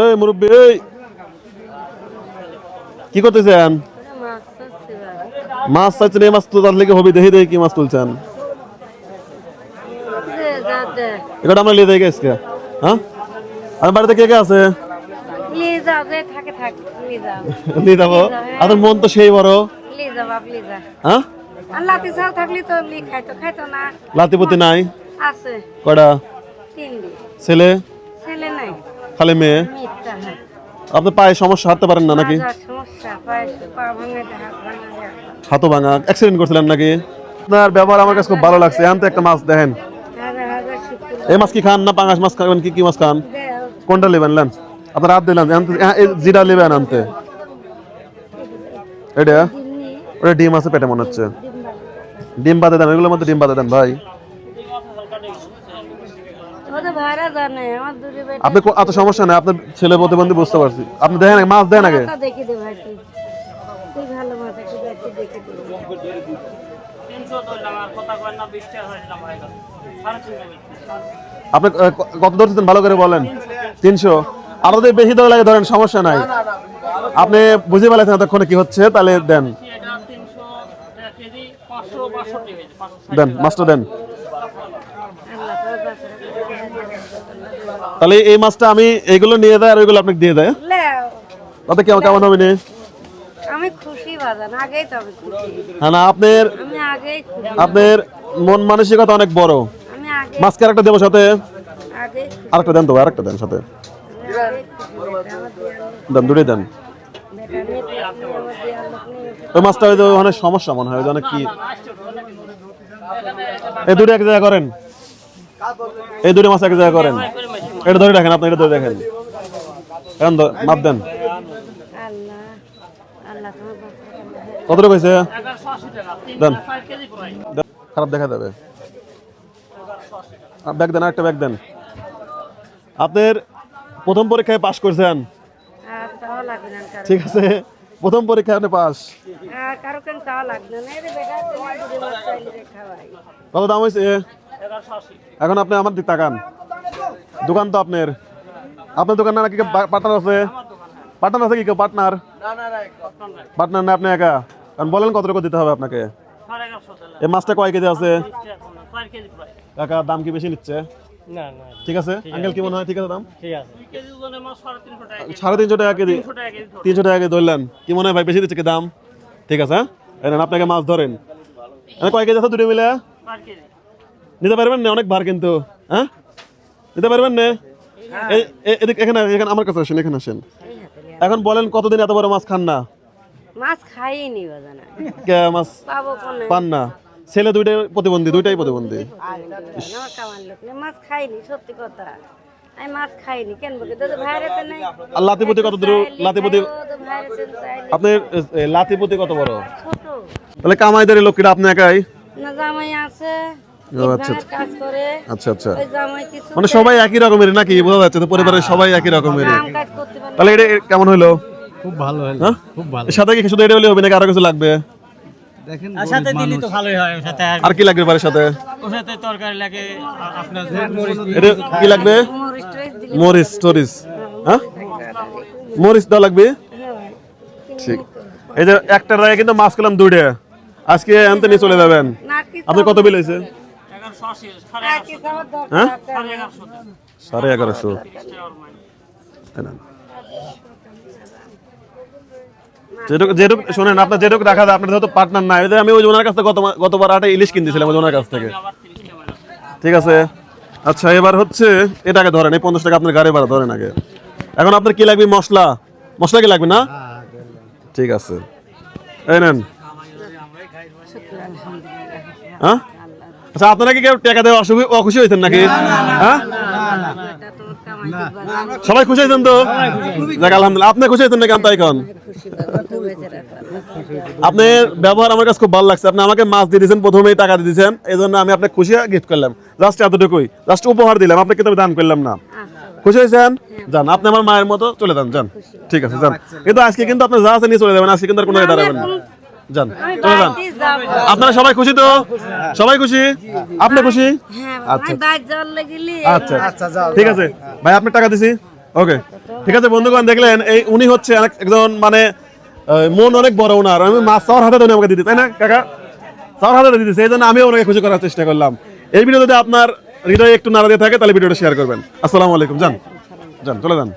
এই মুরব্বী এই। কি করতেছেন? মাছ চাইছেন এই মাছ তো তার লেগে হবে দেখি দেখি কি মাছ তুলছেন। এটা আমরা লিয়ে দেয় গেছে হ্যাঁ? আর বাড়িতে কে কে আছে? নিয়ে যাব। আপনার মন তো সেই বড়। হ্যাঁ? লাতি চাল থাকলে তো খাইতো খাইতো না। লাতিপতি নাই। আছে। কটা ছেলে? ছেলে নাই। খালি মেয়ে? আপনি পায়ে সমস্যা হাঁটতে পারেন না নাকি? হাতও ভাঙা। অ্যাক্সিডেন্ট করছিলেন নাকি? আপনার ব্যবহার আমার কাছে খুব ভালো লাগছে। আনতে একটা মাছ দেখেন। এই মাছ কি খান না পাঙাশ মাছ খাবেন কি কি মাছ খান? কোনটা নেবেন লেন আপনার হাত দিলেন জিরা নেবেন আনতে। এটা? ওটা ডিম আছে পেটে মনে হচ্ছে। ডিম বাদে দেন এগুলোর মধ্যে ডিম বাদে দেন ভাই ওদের ভাড়া জানে আমার দূরে বেটা আপনি এত সমস্যা নেই আপনার ছেলে প্রতিবন্ধী বুঝতে পারছি। আপনি দেখেন মাছ দেন আগে। আপনি কত ধরছেন ভালো করে বলেন। তিনশো। আর যদি বেশি দর লাগে ধরেন সমস্যা নাই। আপনি বুঝে পেলেছেন এতক্ষণে কি হচ্ছে তাহলে দেন। দেন মাছটা দেন। তাহলে এই মাছটা আমি এইগুলো নিয়ে দেয় আর ওইগুলো আপনাকে দিয়ে দেয় তাতে কেমন কেমন হবে নি আমি খুশি বাজান আগেই তো আমি হ্যাঁ না আপনার আমি আগেই আপনার মন মানসিকতা অনেক বড়। আমি আগে মাছকে আরেকটা দেবো সাথে? আগে খুশি। আরেকটা দেন তো আরেকটা দেন সাথে। দেন দুটোই দেন। ওই মাছটা হয়তো অনেক সমস্যা মনে হয় অনেক কি এই দুটো এক জায়গায় করেন। এই দুটো মাছ এক জায়গায় করেন। এটা ধরে রাখেন আপনি এটা ধরে রাখেন। এখন মাপ দেন। টাকা তিন দেন। খারাপ দেখা যাবে। ব্যাগ দেন একটা ব্যাগ দেন। আপনার প্রথম পরীক্ষায় পাশ করছেন? ঠিক আছে। প্রথম পরীক্ষায় আপনি পাস কত দাম হয়েছে? এখন আপনি আমার দিক তাকান। দোকান তো আপনার। আপনার দোকান না নাকি পার্টনার আছে? পার্টনার আছে কি কেউ? পার্টনার? পার্টনার না আপনি একা? কারণ বলেন কত টাকা দিতে হবে আপনাকে? এই মাছটা কয় কেজি আছে? কাকা দাম কি বেশি নিচ্ছে? ঠিক আছে? আঙ্কেল কি মনে হয়? ঠিক আছে দাম? সাড়ে তিনশো টাকা কেজি। তিনশো টাকা কেজি। ধরলেন। কি মনে হয় ভাই বেশি দিচ্ছে কি দাম? ঠিক আছে হ্যাঁ? আপনাকে মাছ ধরেন। কয় কেজি আছে দুটো মিলে? নিতে পারবেন না অনেক ভার কিন্তু হ্যাঁ? নিতে পারবেন না? এই এদিকে এখানে এখানে আমার কাছে আসেন এখানে আসেন। এখন বলেন কতদিন এত বড় মাছ খান না? মাছ খাইনি বাজানা। কে মাছ পান না? ছেলে দুইটাই প্রতিবন্ধী দুইটাই প্রতিবন্ধী। লোক মাছ খাইনি সত্যি কথা। আমি মাছ খাইনি কেন বলি তো ভাইরাতে নাই। আর লাতিপতি কত দূর লাতিপতি চাইলে লাতিপতি কত বড়? ছোট। তাহলে কামাইদারি লোকটা আপনি একাই? না জামাই আছে। কাজ করে আচ্ছা আচ্ছা। ওই জামাই কিছু মানে সবাই একই রকমের নাকি? বোঝা যাচ্ছে তো পরিবারের সবাই একই রকমের। তাহলে এটা কেমন হলো? খুব ভালো হলো হ্যাঁ? খুব ভালো। সাথে কি শুধু এটা হলে হবে নাকি আরও কিছু লাগবে? দেখেন আর সাথে দিলি তো ভালোই হয় সাথে আর আর কি লাগবে বাড়ির সাথে? ওর সাথে তরকারি লাগে আপনার এটা কি লাগবে? মরিচ হ্যাঁ? মরিচ লাগবে? ঠিক। এই যে একটা রায় কিন্তু মাছ খেলাম দুইটা। আজকে আনতে নিয়ে চলে যাবেন। আপনি কত বিল হয়েছে? সাড়ে এগারোশো। যেটুকু শোনেন, আপনার যেটুকু যায়, আপনার যেহেতু পার্টনার নাই আমি ওই ওনার কাছ থেকে গত গতবার ইলিশ কিনতেছিলাম, ওই ওনার কাছ থেকে। ঠিক আছে? আচ্ছা এবার হচ্ছে, এটাকে ধরেন, এই পঞ্চাশ টাকা আপনার গাড়ি ভাড়া, ধরেন আগে। এখন আপনার কি লাগবে মশলা? মশলা কি লাগবে না? ঠিক আছে। হ্যাঁ? আচ্ছা আপনারা কি কেউ টাকা দেওয়া অখুশি হয়েছেন নাকি? হ্যাঁ? সবাই খুশি হয়েছেন তো? যাক আলহামদুলিল্লাহ। আপনি খুশি হয়েছেন নাকি? আমি তো রাখো আপনার ব্যবহার আমার কাছে খুব ভালো লাগছে। আপনি আমাকে মাছ দিয়ে দিয়েছেন প্রথমেই টাকা দিয়ে দিয়েছেন। এই জন্য আমি আপনাকে খুশি গিফট করলাম। জাস্ট এতটুকুই। জাস্ট উপহার দিলাম। আপনাকে তবে দান করলাম না। খুশি হয়েছেন যান আপনি আমার মায়ের মতো চলে যান যান। ঠিক আছে যান। কিন্তু আজকে কিন্তু আপনি যা আছে নিয়ে চলে যাবেন। আজকে কিন্তু আর কোনো দাঁড়াবেন না। যান চলে যান। আপনারা সবাই খুশি তো? সবাই খুশি? আপনি খুশি? হ্যাঁ আচ্ছা। লেগেলি আচ্ছা। ঠিক আছে। ভাই আপনি টাকা দিছি? ওকে। ঠিক আছে বন্ধুগণ দেখলেন এই উনি হচ্ছে একজন মানে মন অনেক বড় ওনার আমি মাছ চাওয়ার হাতে উনি আমাকে দিতে তাই না কাকা? চাওয়ার হাতে দিতে সেই জন্য আমিও ওনাকে খুশি করার চেষ্টা করলাম। এই ভিডিও যদি আপনার হৃদয়ে একটু নাড়া দিয়ে থাকে তাহলে ভিডিওটা শেয়ার করবেন। আসসালামু আলাইকুম যান। যান চলে যান।